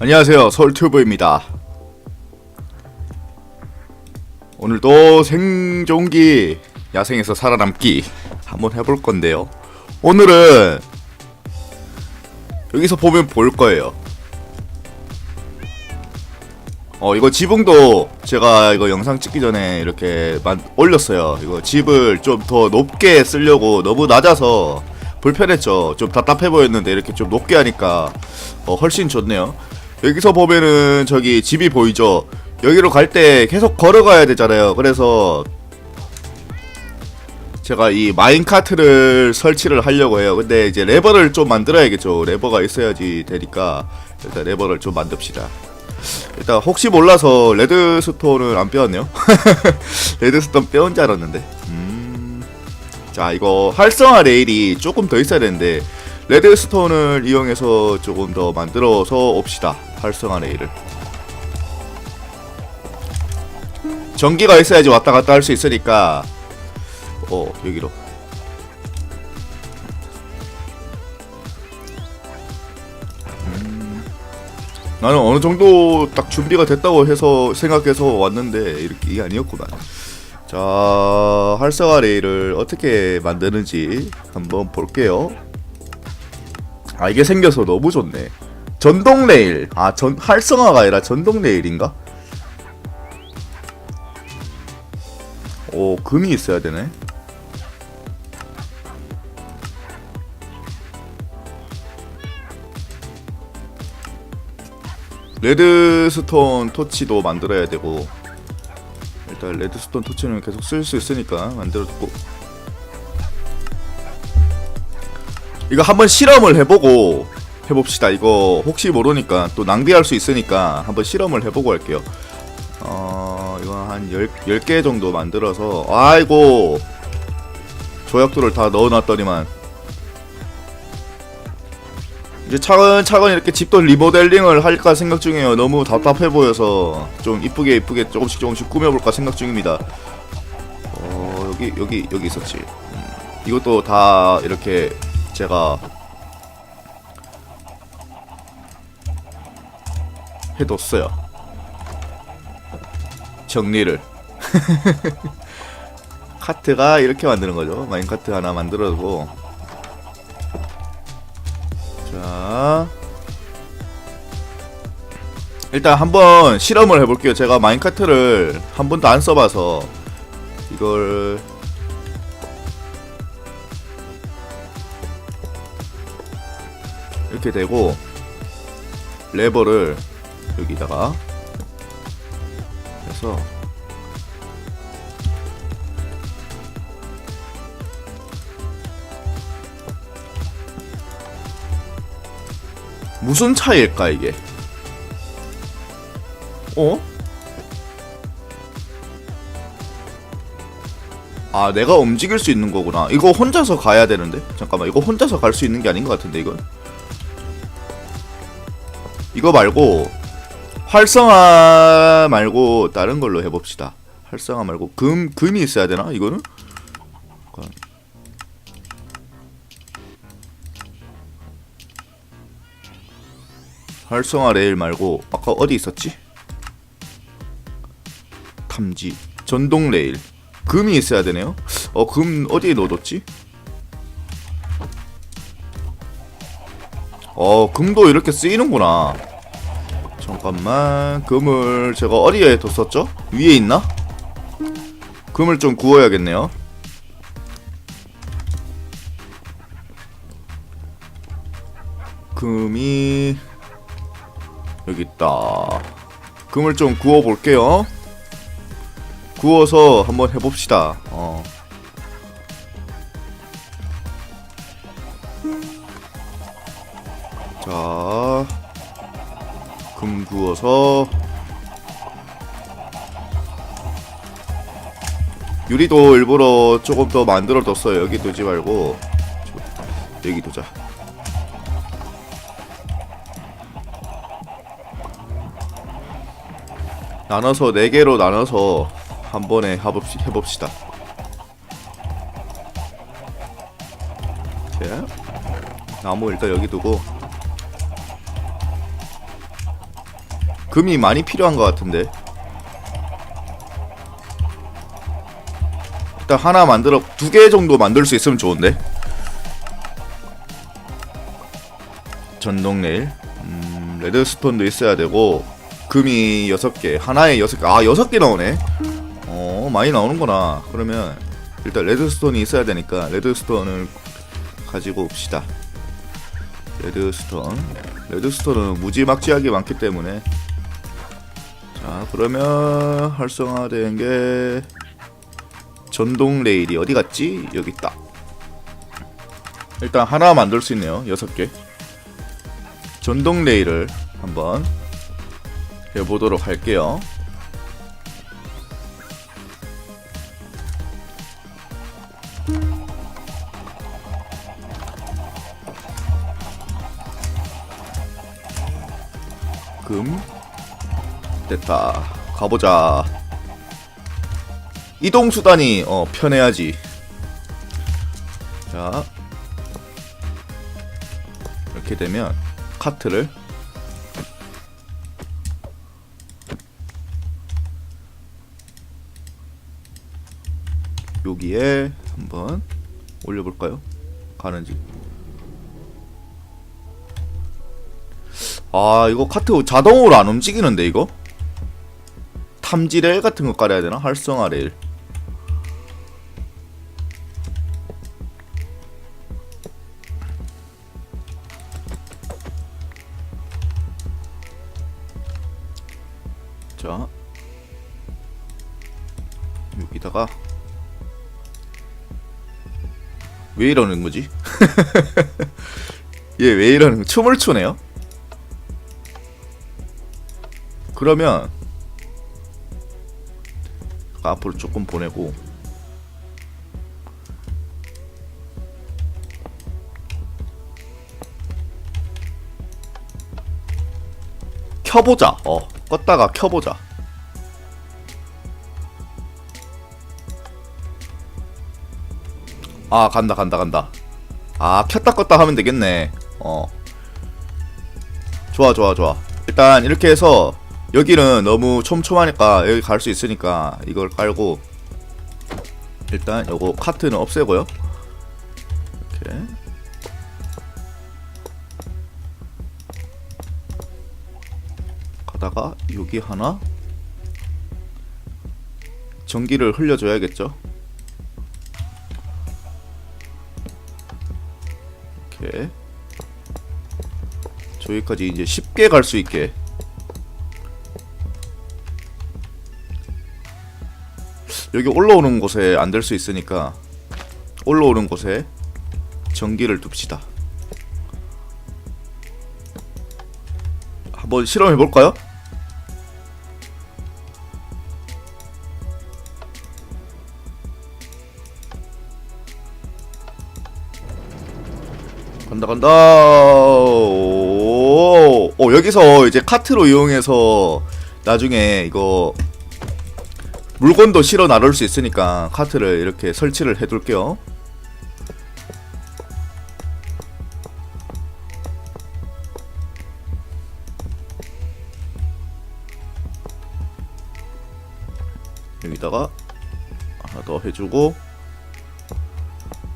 안녕하세요. 서울튜브입니다. 오늘도 생존기 야생에서 살아남기 한번 해볼 건데요. 오늘은 여기서 보면 볼 거예요. 어 이거 지붕도 제가 이거 영상 찍기 전에 이렇게 만, 올렸어요. 이거 집을 좀 더 높게 쓰려고 너무 낮아서 불편했죠. 좀 답답해 보였는데 이렇게 좀 높게 하니까 어, 훨씬 좋네요 여기서 보면은 저기 집이 보이죠? 여기로 갈 때 계속 걸어가야 되잖아요. 그래서 제가 이 마인카트를 설치를 하려고 해요. 근데 이제 레버를 좀 만들어야겠죠. 레버가 있어야지 되니까 일단 레버를 좀 만듭시다. 일단 혹시 몰라서 레드스톤을 안 빼왔네요. 레드스톤 빼온 줄 알았는데. 음... 자 이거 활성화 레일이 조금 더 있어야 되는데 레드스톤을 이용해서 조금 더 만들어서 옵시다 활성화 레일을. 전기가 있어야지 왔다 갔다 할 수 있으니까 어 여기로. 음, 나는 어느 정도 딱 준비가 됐다고 해서 생각해서 왔는데 이렇게 이게 아니었구만. 자 활성화 레일을 어떻게 만드는지 한번 볼게요. 아 이게 생겨서 너무 좋네 전동 레일. 아 전 활성화가 아니라 전동 레일인가? 오 금이 있어야 되네. 레드스톤 토치도 만들어야 되고 일단 레드스톤 토치는 계속 쓸 수 있으니까 만들어두고. 이거 한번 실험을 해보고 해봅시다. 이거 혹시 모르니까 또 낭비할 수 있으니까 한번 실험을 해보고 할게요. 어 이거 한 10, 10개 정도 만들어서 아이고! 조약돌을 다 넣어놨더니만. 이제 차근차근 이렇게 집도 리모델링을 할까 생각 중이에요. 너무 답답해 보여서 좀 이쁘게 이쁘게 조금씩 조금씩 꾸며볼까 생각 중입니다. 어 여기 여기 여기 있었지. 음, 이것도 다 이렇게 제가 해뒀어요. 정리를. 카트가 이렇게 만드는 거죠. 마인카트 하나 만들어두고. 자. 일단 한번 실험을 해볼게요. 제가 마인카트를 한 번도 안 써봐서 이걸 이렇게 되고 레버를 여기다가 해서 무슨 차이일까 이게? 어? 아 내가 움직일 수 있는 거구나 이거 혼자서 가야 되는데 잠깐만 이거 혼자서 갈 수 있는 게 아닌 것 같은데 이건 이거 말고 활성화 말고 다른 걸로 해봅시다. 활성화 말고 금 금이 있어야 되나 이거는? 활성화 레일 말고 아까 어디 있었지? 탐지 전동 레일 금이 있어야 되네요. 어 금 어디에 넣어뒀지? 어 금도 이렇게 쓰이는구나 잠깐만. 금을 제가 어디에 뒀었죠? 위에 있나? 금을 좀 구워야겠네요. 금이 여기 있다. 금을 좀 구워 볼게요. 구워서 한번 해봅시다 금 구워서 유리도 일부러 조금 더 만들어 뒀어요. 여기 두지 말고 여기 두자. 나눠서 네 개로 나눠서 한 번에 해봅시, 해봅시다. 자, 나무 일단 여기 두고 금이 많이 필요한 것 같은데. 일단 하나 만들어 두 개 정도 만들 수 있으면 좋은데. 전동 레일. 음, 레드스톤도 있어야 되고 금이 여섯 개 하나에 여섯 개아 여섯 개 나오네. 어 많이 나오는구나. 그러면 일단 레드스톤이 있어야 되니까 레드스톤을 가지고 옵시다. 레드스톤. 레드스톤은 무지막지하게 많기 때문에 자 그러면 활성화된 게 전동 레일이 어디 갔지? 여기 있다. 일단 하나 만들 수 있네요 여섯 개. 전동 레일을 한번 해보도록 할게요. 금 됐다. 가보자. 이동 수단이 어 편해야지. 자. 이렇게 되면 카트를 여기에 한번 올려볼까요? 가는지. 아 이거 카트 자동으로 안 움직이는데 이거? 탐지 레일 같은 거 깔아야 되나? 활성화 레일 자 여기다가 왜 이러는 거지? 얘 왜 이러는 거? 춤을 추네요? 그러면 앞으로 조금 보내고 켜보자. 어, 껐다가 켜보자. 아, 간다, 간다, 간다. 아, 켰다 껐다 하면 되겠네. 어. 좋아, 좋아, 좋아. 일단 이렇게 해서 여기는 너무 촘촘하니까 여기 갈 수 있으니까 이걸 깔고 일단 요거 카트는 없애고요. 이렇게 가다가 여기 하나 전기를 흘려줘야겠죠. 이렇게 저기까지 이제 쉽게 갈 수 있게 여기 올라오는 곳에 안 될 수 있으니까 올라오는 곳에 전기를 둡시다. 한번 실험해 볼까요? 간다 간다. 오, 오 여기서 이제 카트로 이용해서 나중에 이거 물건도 실어 나를 수 있으니까 카트를 이렇게 설치를 해둘게요. 여기다가 하나 더 해주고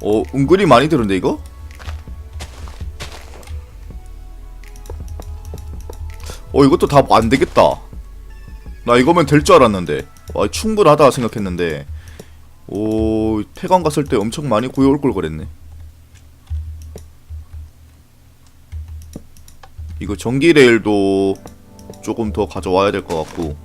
어 은근히 많이 드는데 이거? 어 이것도 다 안 되겠다. 나 이거면 될 줄 알았는데 와 충분하다 생각했는데 오 폐관 갔을 때 엄청 많이 구해올 걸 그랬네. 이거 전기 레일도 조금 더 가져와야 될 것 같고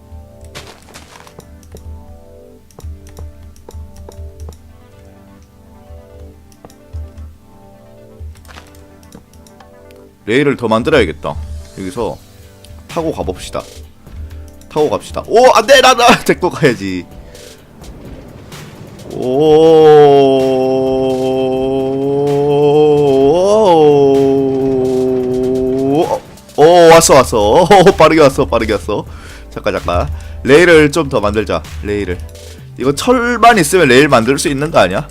레일을 더 만들어야겠다. 여기서 타고 가봅시다. 타고 갑시다. 오, 안 돼! 나, 나! 데리고 가야지. 오, 오, 왔어, 왔어. 오, 빠르게 왔어, 빠르게 왔어. 잠깐, 잠깐. 레일을 좀 더 만들자. 레일을. 이거 철만 있으면 레일 만들 수 있는 거 아니야?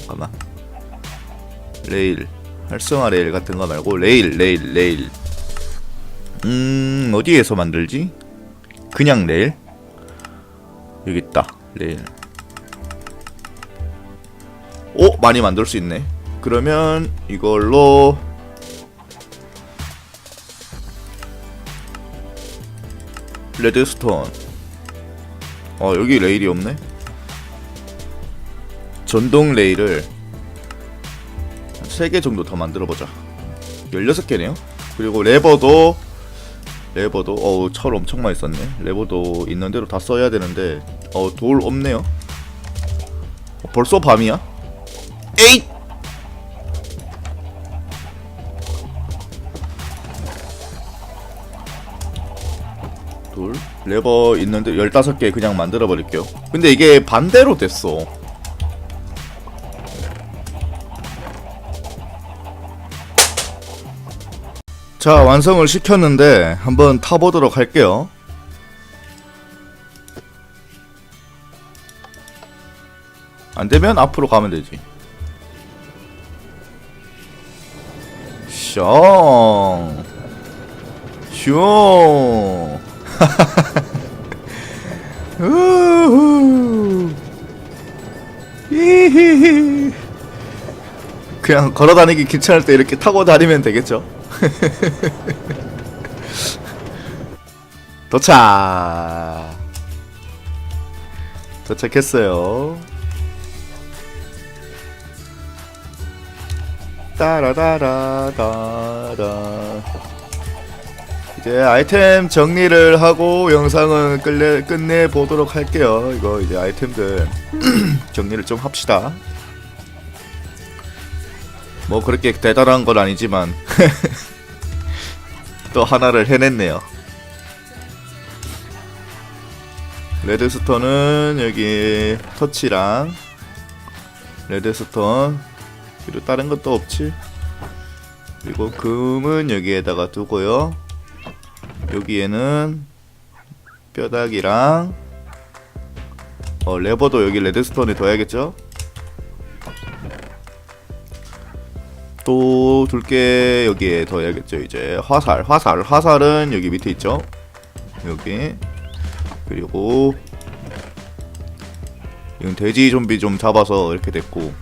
잠깐만. 레일. 활성화 레일 같은 거 말고 레일, 레일, 레일. 음 어디에서 만들지? 그냥 레일? 여기 있다 레일. 오 많이 만들 수 있네. 그러면 이걸로 레드스톤. 어 여기 레일이 없네. 전동 레일을 3개 정도 더 만들어 보자. 16개네요. 그리고 레버도 레버도 어우 철 엄청 많이 썼네. 레버도 있는 대로 다 써야 되는데 어 돌 없네요. 어, 벌써 밤이야? 에잇! 돌? 레버 있는데 15개 그냥 만들어 버릴게요. 근데 이게 반대로 됐어 자 완성을 시켰는데 한번 타보도록 할게요. 안되면 앞으로 가면 되지. 숑숑 우후. 그냥 걸어다니기 귀찮을 때 이렇게 타고 다니면 되겠죠 도착. 도착했어요. 따라다라다라. 이제 아이템 정리를 하고 영상은 끝내, 끝내 보도록 할게요. 이거 이제 아이템들 정리를 좀 합시다. 뭐 그렇게 대단한 건 아니지만 또 하나를 해냈네요. 레드스톤은 여기 터치랑 레드스톤 그리고 다른 것도 없지. 그리고 금은 여기에다가 두고요. 여기에는 뼈다귀랑 어 레버도 여기 레드스톤에 둬야겠죠? 또 둘게 여기에 둬야겠죠 이제. 화살 화살 화살은 여기 밑에 있죠? 여기. 그리고 이건 돼지 좀비 좀 잡아서 이렇게 됐고.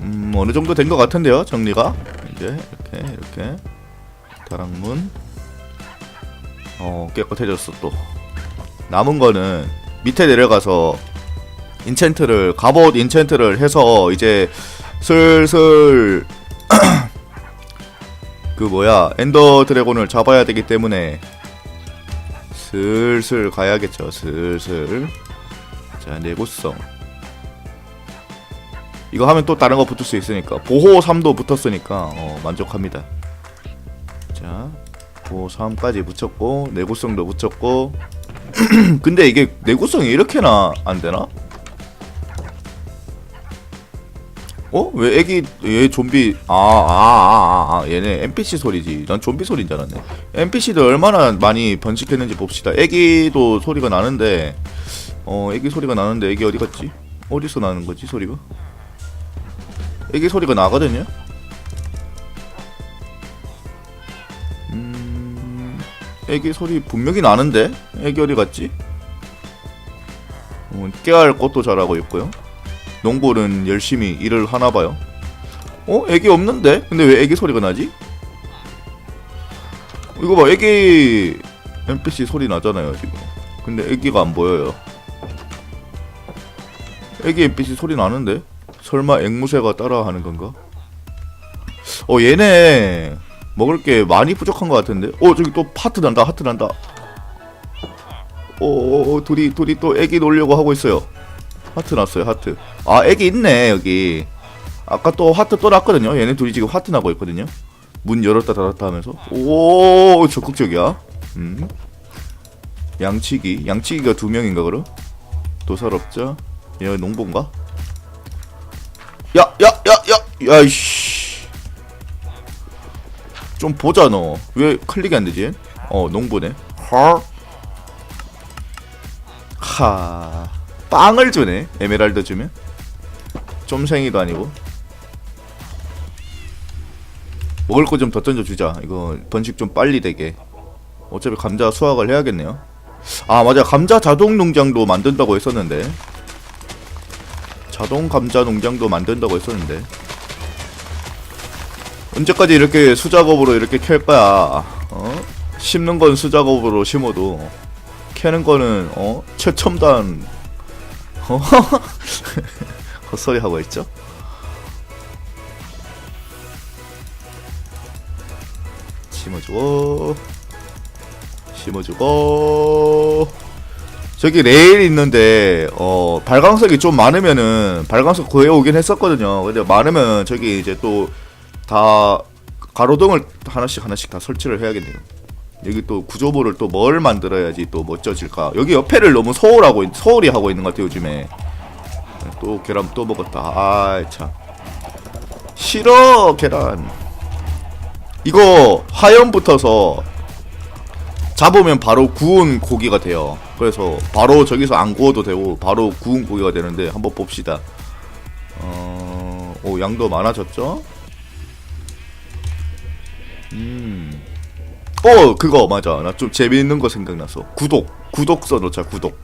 음 어느 정도 된 것 같은데요 정리가? 이제 이렇게 이렇게. 다락문. 어 깨끗해졌어 또. 남은 거는 밑에 내려가서 인챈트를 갑옷 인챈트를 해서 이제 슬슬 그 뭐야 엔더 드래곤을 잡아야 되기 때문에 슬슬 가야겠죠 슬슬. 자 내구성. 이거 하면 또 다른 거 붙을 수 있으니까. 보호 3도 붙었으니까 어, 만족합니다. 자 보호 3까지 붙였고 내구성도 붙였고. 근데 이게 내구성이 이렇게나 안 되나? 어? 왜 애기 얘 좀비 아아아아 아, 아, 아, 얘네 NPC 소리지 난 좀비 소리인 줄 알았네 NPC들 얼마나 많이 번식했는지 봅시다 애기도 소리가 나는데 어 애기 소리가 나는데 애기 어디 갔지? 어디서 나는 거지 소리가? 애기 소리가 나거든요? 음... 애기 소리 분명히 나는데? 애기 어디 갔지? 어, 깨알 것도 잘하고 있고요 농부는 열심히 일을 하나 봐요. 어? 애기 없는데? 근데 왜 애기 소리가 나지? 이거 봐, 애기 NPC 소리 나잖아요, 지금. 근데 애기가 안 보여요. 애기 NPC 소리 나는데? 설마 앵무새가 따라하는 건가? 어, 얘네 먹을 게 많이 부족한 것 같은데? 어, 저기 또 하트 난다, 하트 난다. 어, 어, 어 둘이, 둘이 또 애기 놀려고 하고 있어요. 하트 났어요 하트. 아 애기 있네 여기. 아까 또 하트 또 났거든요. 얘네 둘이 지금 하트 나고 있거든요. 문 열었다 닫았다 하면서. 오 적극적이야. 음. 양치기. 양치기가 두 명인가 그럼? 도살업자? 얘 농부인가? 야 야 야 야! 야이씨. 좀 보자 너. 왜 클릭이 안 되지 어 농부네. 하 빵을 주네 에메랄드 주면 좀생이도 아니고 먹을 거 좀 더 던져주자. 이거 번식 좀 빨리 되게. 어차피 감자 수확을 해야겠네요. 아 맞아 감자 자동 농장도 만든다고 했었는데 자동 감자 농장도 만든다고 했었는데 언제까지 이렇게 수작업으로 이렇게 캘 거야? 어? 심는 건 수작업으로 심어도 캐는 거는 어 최첨단 어 헛소리 하고 있죠? 심어주고 심어주고 저기 레일 있는데 어 발광석이 좀 많으면은 발광석 구해오긴 했었거든요. 근데 많으면 저기 이제 또 다 가로등을 하나씩 하나씩 다 설치를 해야겠네요. 여기 또 구조물을 또뭘 만들어야지 또 멋져질까? 여기 옆에를 너무 소홀하고 있- 소홀히 하고 있는 것 같아요 요즘에. 또 계란 또 먹었다. 아이 참. 싫어 계란. 이거 화염 붙어서 잡으면 바로 구운 고기가 돼요. 그래서 바로 저기서 안 구워도 되고 바로 구운 고기가 되는데 한번 봅시다. 어, 오 양도 많아졌죠? 음. 어 그거 맞아. 나 좀 재미있는 거 생각났어. 구독 구독 써놓자 구독.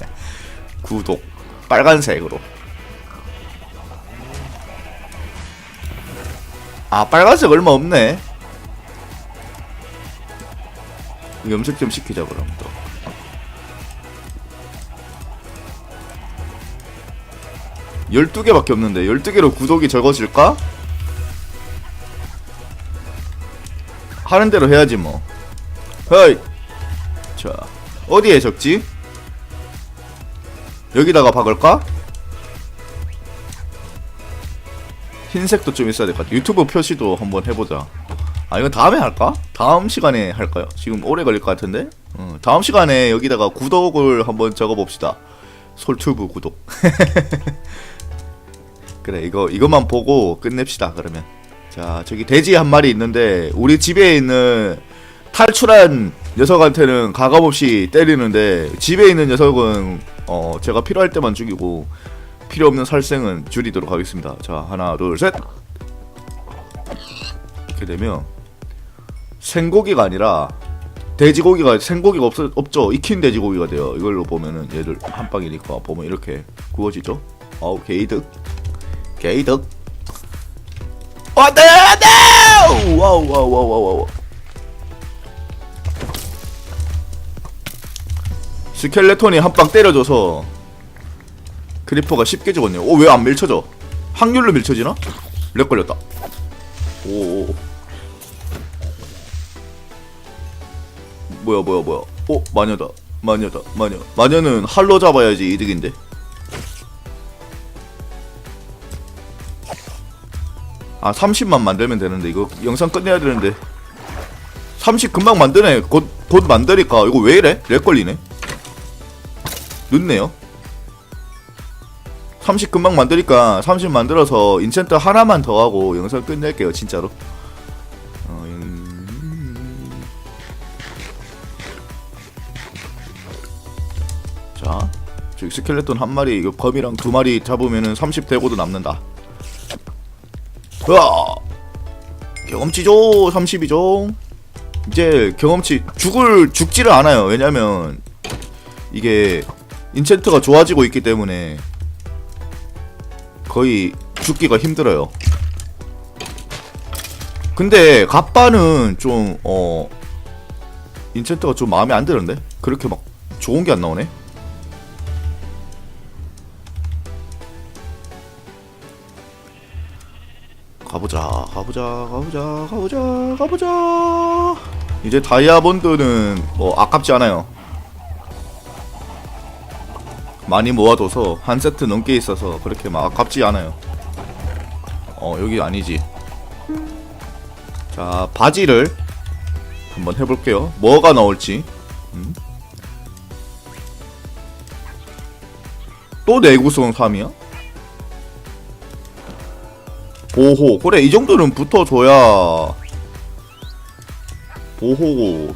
구독 빨간색으로. 아 빨간색 얼마 없네. 염색 좀 시키자 그럼 또. 열두 개밖에 없는데 열두 개로 구독이 적어질까? 하는 대로 해야지 뭐. 헤이. 자 어디에 적지? 여기다가 박을까? 흰색도 좀 있어야 될 것 같아. 유튜브 표시도 한번 해보자. 아 이건 다음에 할까? 다음 시간에 할까요? 지금 오래 걸릴 것 같은데? 어, 다음 시간에 여기다가 구독을 한번 적어봅시다. 솔튜브 구독. 그래 이거 이것만 보고 끝냅시다 그러면. 자 저기 돼지 한 마리 있는데 우리 집에 있는 탈출한 녀석한테는 가감없이 때리는데 집에 있는 녀석은 어 제가 필요할 때만 죽이고 필요 없는 살생은 줄이도록 하겠습니다. 자 하나 둘 셋. 이렇게 되면 생고기가 아니라 돼지고기가 생고기가 없, 없죠. 익힌 돼지고기가 돼요. 이걸로 보면은 얘들 한 방이니까 보면 이렇게 구워지죠? 어우 게이득. 게이득 안돼 안돼 와우 와우 와우 와우 와우. 스켈레톤이 한 방 때려줘서 크리퍼가 쉽게 죽었네요. 오 왜 안 밀쳐져? 확률로 밀쳐지나? 렉 걸렸다. 오 뭐야 뭐야 뭐야. 어 마녀다. 마녀다. 마녀. 마녀는 할로 잡아야지 이득인데 아 30만 만들면 되는데 이거 영상 끝내야 되는데. 30 금방 만드네. 곧, 곧 만드니까. 이거 왜 이래? 렉 걸리네. 늦네요. 30 금방 만드니까 30 만들어서 인챈트 하나만 더 하고 영상 끝낼게요 진짜로. 어, 음... 자, 스켈레톤 한 마리, 이거 범이랑 두 마리 잡으면은 30 되고도 남는다. 으아! 경험치죠, 30이죠. 이제 경험치 죽을 죽지를 않아요. 왜냐면 이게 인챈트가 좋아지고 있기 때문에 거의 죽기가 힘들어요. 근데 갑바는 좀 어 인챈트가 좀 마음에 안 드는데 그렇게 막 좋은 게 안 나오네. 가보자, 가보자, 가보자, 가보자, 가보자. 이제 다이아몬드는 뭐 아깝지 않아요. 많이 모아둬서 한 세트 넘게 있어서 그렇게 막 아깝지 않아요. 어 여기 아니지. 자 바지를 한번 해볼게요. 뭐가 나올지. 음. 또 내구성 3이야? 보호. 그래 이 정도는 붙어줘야 보호고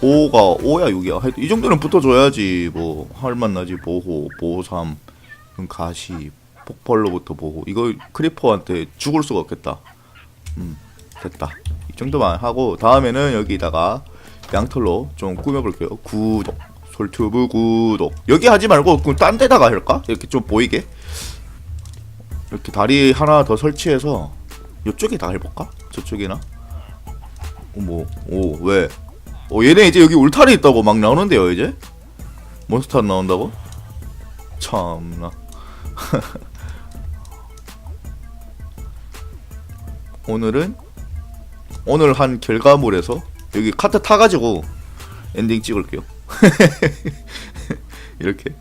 보호가 5야 6이야. 하여튼 이 정도는 붙어줘야지 뭐 할만 나지. 보호 보호 3 그럼 가시 폭발로부터 보호. 이거 크리퍼한테 죽을 수가 없겠다. 음 됐다. 이 정도만 하고 다음에는 여기다가 양털로 좀 꾸며볼게요. 구독 솔튜브 구독. 여기 하지 말고 그딴 데다가 할까? 이렇게 좀 보이게 이렇게 다리 하나 더 설치해서 이쪽에 다 해볼까? 저쪽이나? 어머 오 왜? 어 얘네 이제 여기 울타리 있다고 막 나오는데요 이제? 몬스터 안 나온다고? 참나 오늘은 오늘 한 결과물에서 여기 카트 타가지고 엔딩 찍을게요 이렇게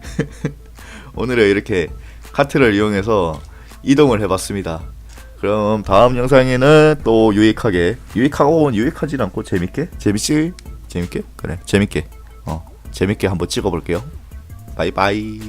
오늘은 이렇게 카트를 이용해서 이동을 해봤습니다. 그럼 다음 영상에는 또 유익하게 유익하고 유익하진 않고 재밌게 재밌지? 재밌게? 그래 재밌게. 어 재밌게 한번 찍어볼게요. 바이바이